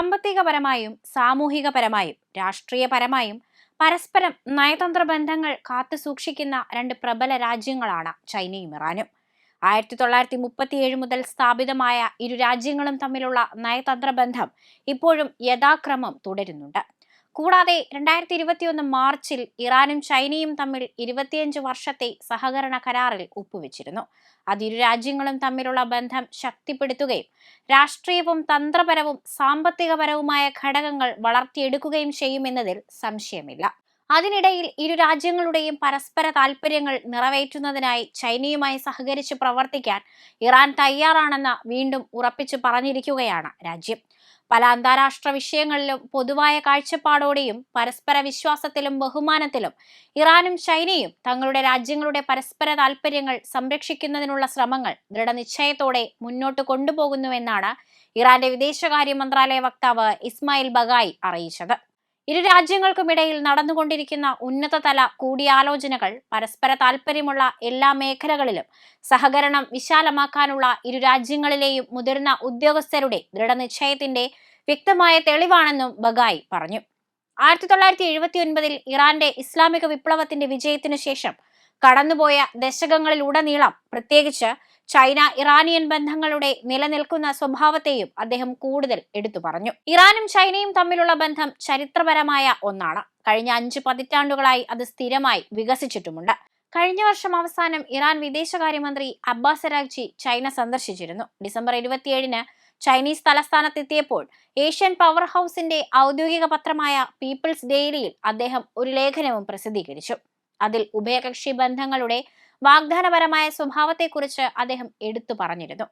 സാമ്പത്തികപരമായും സാമൂഹികപരമായും രാഷ്ട്രീയപരമായും പരസ്പരം നയതന്ത്ര ബന്ധങ്ങൾ കാത്തു സൂക്ഷിക്കുന്ന രണ്ട് പ്രബല രാജ്യങ്ങളാണ് ചൈനയും ഇറാനും. ആയിരത്തി തൊള്ളായിരത്തി മുപ്പത്തിയേഴ് മുതൽ സ്ഥാപിതമായ ഇരു രാജ്യങ്ങളും തമ്മിലുള്ള നയതന്ത്ര ബന്ധം ഇപ്പോഴും യഥാക്രമം തുടരുന്നുണ്ട്. കൂടാതെ രണ്ടായിരത്തി ഇരുപത്തിയൊന്ന് മാർച്ചിൽ ഇറാനും ചൈനയും തമ്മിൽ ഇരുപത്തിയഞ്ച് വർഷത്തെ സഹകരണ കരാറിൽ ഒപ്പുവെച്ചിരുന്നു. അത് ഇരു രാജ്യങ്ങളും തമ്മിലുള്ള ബന്ധം ശക്തിപ്പെടുത്തുകയും രാഷ്ട്രീയവും തന്ത്രപരവും സാമ്പത്തികപരവുമായ ഘടകങ്ങൾ വളർത്തിയെടുക്കുകയും ചെയ്യുമെന്നതിൽ സംശയമില്ല. അതിനിടയിൽ ഇരു രാജ്യങ്ങളുടെയും പരസ്പര താൽപ്പര്യങ്ങൾ നിറവേറ്റുന്നതിനായി ചൈനയുമായി സഹകരിച്ച് പ്രവർത്തിക്കാൻ ഇറാൻ തയ്യാറാണെന്ന് വീണ്ടും ഉറപ്പിച്ചു പറഞ്ഞിരിക്കുകയാണ് രാജ്യം. പല അന്താരാഷ്ട്ര വിഷയങ്ങളിലും പൊതുവായ കാഴ്ചപ്പാടോടെയും പരസ്പര വിശ്വാസത്തിലും ബഹുമാനത്തിലും ഇറാനും ചൈനയും തങ്ങളുടെ രാജ്യങ്ങളുടെ പരസ്പര താൽപ്പര്യങ്ങൾ സംരക്ഷിക്കുന്നതിനുള്ള ശ്രമങ്ങൾ ദൃഢനിശ്ചയത്തോടെ മുന്നോട്ട് കൊണ്ടുപോകുന്നുവെന്നാണ് ഇറാന്റെ വിദേശകാര്യ മന്ത്രാലയ വക്താവ് ഇസ്മായിൽ ബഗായി അറിയിച്ചത്. ഇരു രാജ്യങ്ങൾക്കുമിടയിൽ നടന്നുകൊണ്ടിരിക്കുന്ന ഉന്നതതല കൂടിയാലോചനകൾ പരസ്പര താൽപ്പര്യമുള്ള എല്ലാ മേഖലകളിലും സഹകരണം വിശാലമാക്കാനുള്ള ഇരു രാജ്യങ്ങളിലെയും മുതിർന്ന ഉദ്യോഗസ്ഥരുടെ ദൃഢനിശ്ചയത്തിന്റെ വ്യക്തമായ തെളിവാണെന്നും ബഗായി പറഞ്ഞു. ആയിരത്തി തൊള്ളായിരത്തി എഴുപത്തി ഒൻപതിൽ ഇറാന്റെ ഇസ്ലാമിക വിപ്ലവത്തിന്റെ വിജയത്തിനു ശേഷം കടന്നുപോയ ദശകങ്ങളിലുടനീളം പ്രത്യേകിച്ച് ചൈന ഇറാനിയൻ ബന്ധങ്ങളുടെ നിലനിൽക്കുന്ന സ്വഭാവത്തെയും അദ്ദേഹം കൂടുതൽ എടുത്തു പറഞ്ഞു. ഇറാനും ചൈനയും തമ്മിലുള്ള ബന്ധം ചരിത്രപരമായ ഒന്നാണ്. കഴിഞ്ഞ അഞ്ച് പതിറ്റാണ്ടുകളായി അത് സ്ഥിരമായി വികസിച്ചിട്ടുമുണ്ട്. കഴിഞ്ഞ വർഷം അവസാനം ഇറാൻ വിദേശകാര്യമന്ത്രി അബ്ബാസ് അരാഗ്ചി ചൈന സന്ദർശിച്ചിരുന്നു. ഡിസംബർ ഇരുപത്തിയേഴിന് ചൈനീസ് തലസ്ഥാനത്തെത്തിയപ്പോൾ ഏഷ്യൻ പവർ ഹൗസിന്റെ ഔദ്യോഗിക പത്രമായ പീപ്പിൾസ് ഡെയിലിയിൽ അദ്ദേഹം ഒരു ലേഖനവും പ്രസിദ്ധീകരിച്ചു. അതിൽ ഉഭയകക്ഷി ബന്ധങ്ങളുടെ വാഗ്ദാനപരമായ സ്വഭാവത്തെക്കുറിച്ച് അദ്ദേഹം എടുത്തു പറഞ്ഞിരുന്നു.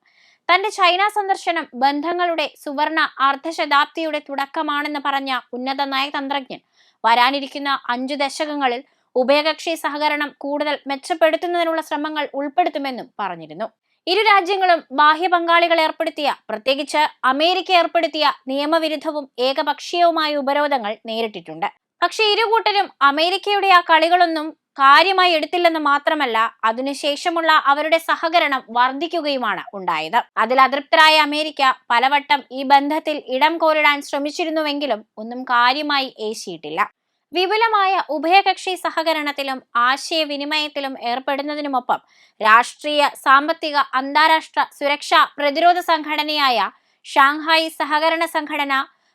തന്റെ ചൈന സന്ദർശനം ബന്ധങ്ങളുടെ സുവർണ അർദ്ധശതാബ്ദിയുടെ തുടക്കമാണെന്ന് പറഞ്ഞ ഉന്നത നയതന്ത്രജ്ഞൻ വരാനിരിക്കുന്ന അഞ്ചു ദശകങ്ങളിൽ ഉഭയകക്ഷി സഹകരണം കൂടുതൽ മെച്ചപ്പെടുത്തുന്നതിനുള്ള ശ്രമങ്ങൾ ഉൾപ്പെടുത്തുമെന്നും പറഞ്ഞിരുന്നു. ഇരു രാജ്യങ്ങളും ബാഹ്യ പങ്കാളികൾ ഏർപ്പെടുത്തിയ പ്രത്യേകിച്ച് അമേരിക്ക ഏർപ്പെടുത്തിയ നിയമവിരുദ്ധവും ഏകപക്ഷീയവുമായ ഉപരോധങ്ങൾ നേരിട്ടിട്ടുണ്ട്. പക്ഷെ ഇരു കൂട്ടരും അമേരിക്കയുടെ ആ കളികളൊന്നും കാര്യമായി എടുത്തില്ലെന്ന് മാത്രമല്ല അതിനുശേഷമുള്ള അവരുടെ സഹകരണം വർദ്ധിക്കുകയുമാണ് ഉണ്ടായത്. അതിൽ അതൃപ്തരായ അമേരിക്ക പലവട്ടം ഈ ബന്ധത്തിൽ ഇടം കോരിടാൻ ശ്രമിച്ചിരുന്നുവെങ്കിലും ഒന്നും കാര്യമായി ഏശിയിട്ടില്ല. വിപുലമായ ഉഭയകക്ഷി സഹകരണത്തിലും ആശയവിനിമയത്തിലും ഏർപ്പെടുന്നതിനുമൊപ്പം രാഷ്ട്രീയ സാമ്പത്തിക അന്താരാഷ്ട്ര സുരക്ഷാ പ്രതിരോധ സംഘടനയായ ഷാങ്ഹായ് സഹകരണ സംഘടന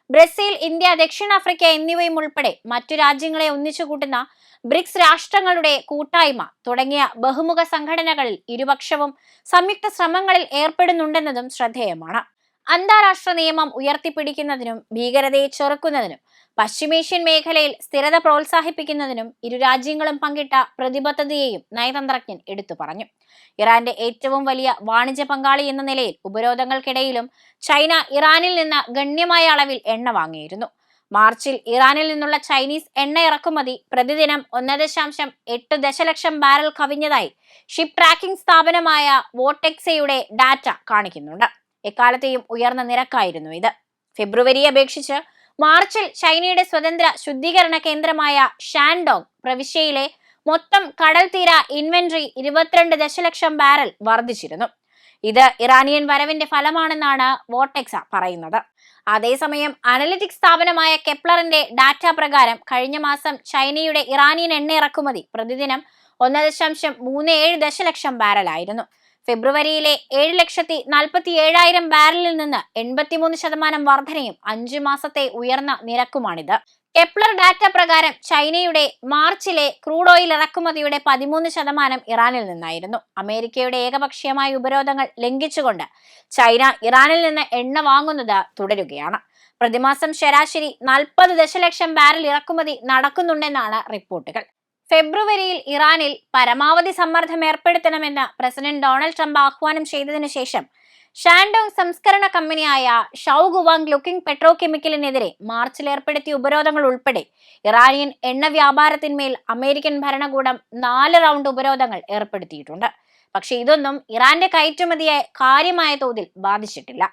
ബ്രസീൽ ഇന്ത്യ ദക്ഷിണാഫ്രിക്ക എന്നിവയും ഉൾപ്പെടെ മറ്റു രാജ്യങ്ങളെ ഒന്നിച്ചുകൂട്ടുന്ന ബ്രിക്സ് രാഷ്ട്രങ്ങളുടെ കൂട്ടായ്മ തുടങ്ങിയ ബഹുമുഖ സംഘടനകളിൽ ഇരുപക്ഷവും സംയുക്ത ശ്രമങ്ങളിൽ ഏർപ്പെടുന്നുണ്ടെന്നതും ശ്രദ്ധേയമാണ്. അന്താരാഷ്ട്ര നിയമം ഉയർത്തിപ്പിടിക്കുന്നതിനും ഭീകരതയെ ചെറുക്കുന്നതിനും പശ്ചിമേഷ്യൻ മേഖലയിൽ സ്ഥിരത പ്രോത്സാഹിപ്പിക്കുന്നതിനും ഇരു രാജ്യങ്ങളും പങ്കിട്ട പ്രതിബദ്ധതയെയും നയതന്ത്രജ്ഞൻ എടുത്തു പറഞ്ഞു. ഇറാന്റെ ഏറ്റവും വലിയ വാണിജ്യ പങ്കാളി എന്ന നിലയിൽ ഉപരോധങ്ങൾക്കിടയിലും ചൈന ഇറാനിൽ നിന്ന് ഗണ്യമായ അളവിൽ എണ്ണ വാങ്ങിയിരുന്നു. മാർച്ചിൽ ഇറാനിൽ നിന്നുള്ള ചൈനീസ് എണ്ണ ഇറക്കുമതി പ്രതിദിനം ഒന്ന് ദശാംശം എട്ട് ദശലക്ഷം ബാരൽ കവിഞ്ഞതായി ഷിപ്പ് ട്രാക്കിംഗ് സ്ഥാപനമായ വോട്ടെക്സയുടെ ഡാറ്റ കാണിക്കുന്നുണ്ട്. എക്കാലത്തെയും ഉയർന്ന നിരക്കായിരുന്നു ഇത്. ഫെബ്രുവരിയെ അപേക്ഷിച്ച് മാർച്ചിൽ ചൈനയുടെ സ്വതന്ത്ര ശുദ്ധീകരണ കേന്ദ്രമായ ഷാൻഡോങ് പ്രവിശ്യയിലെ മൊത്തം കടൽ തീര ഇൻവെന്ററി ഇരുപത്തിരണ്ട് ദശലക്ഷം ബാരൽ വർദ്ധിച്ചിരുന്നു. ഇത് ഇറാനിയൻ വരവിന്റെ ഫലമാണെന്നാണ് വോട്ടെക്സ പറയുന്നത്. അതേസമയം അനലിറ്റിക്സ് സ്ഥാപനമായ കെപ്ലറിന്റെ ഡാറ്റ പ്രകാരം കഴിഞ്ഞ മാസം ചൈനയുടെ ഇറാനിയൻ എണ്ണ ഇറക്കുമതി പ്രതിദിനം ഒന്ന് ദശാംശം മൂന്ന് ഏഴ് ദശലക്ഷം ബാരലായിരുന്നു. ഫെബ്രുവരിയിലെ ഏഴ് ലക്ഷത്തി നാൽപ്പത്തി ഏഴായിരം ബാരലിൽ നിന്ന് എൺപത്തിമൂന്ന് ശതമാനം വർധനയും അഞ്ചു മാസത്തെ ഉയർന്ന നിരക്കുമാണിത്. കെപ്ലർ ഡാറ്റ പ്രകാരം ചൈനയുടെ മാർച്ചിലെ ക്രൂഡ് ഓയിൽ ഇറക്കുമതിയുടെ പതിമൂന്ന് ശതമാനം ഇറാനിൽ നിന്നായിരുന്നു. അമേരിക്കയുടെ ഏകപക്ഷീയമായ ഉപരോധങ്ങൾ ലംഘിച്ചുകൊണ്ട് ചൈന ഇറാനിൽ നിന്ന് എണ്ണ വാങ്ങുന്നത് തുടരുകയാണ്. പ്രതിമാസം ശരാശരി നാൽപ്പത് ദശലക്ഷം ബാരൽ ഇറക്കുമതി നടക്കുന്നുണ്ടെന്നാണ് റിപ്പോർട്ടുകൾ. ഫെബ്രുവരിയിൽ ഇറാനിൽ പരമാവധി സമ്മർദ്ദം ഏർപ്പെടുത്തണമെന്ന് പ്രസിഡന്റ് ഡൊണാൾഡ് ട്രംപ് ആഹ്വാനം ചെയ്തതിനു ശേഷം ഷാൻഡോങ് സംസ്കരണ കമ്പനിയായ ഷൌഗുവാങ് ലുക്കിംഗ് പെട്രോ കെമിക്കലിനെതിരെ മാർച്ചിൽ ഏർപ്പെടുത്തിയ ഉപരോധങ്ങൾ ഉൾപ്പെടെ ഇറാനിയൻ എണ്ണ വ്യാപാരത്തിന്മേൽ അമേരിക്കൻ ഭരണകൂടം നാല് റൗണ്ട് ഉപരോധങ്ങൾ ഏർപ്പെടുത്തിയിട്ടുണ്ട്. പക്ഷേ ഇതൊന്നും ഇറാന്റെ കയറ്റുമതിയെ കാര്യമായ തോതിൽ ബാധിച്ചിട്ടില്ല.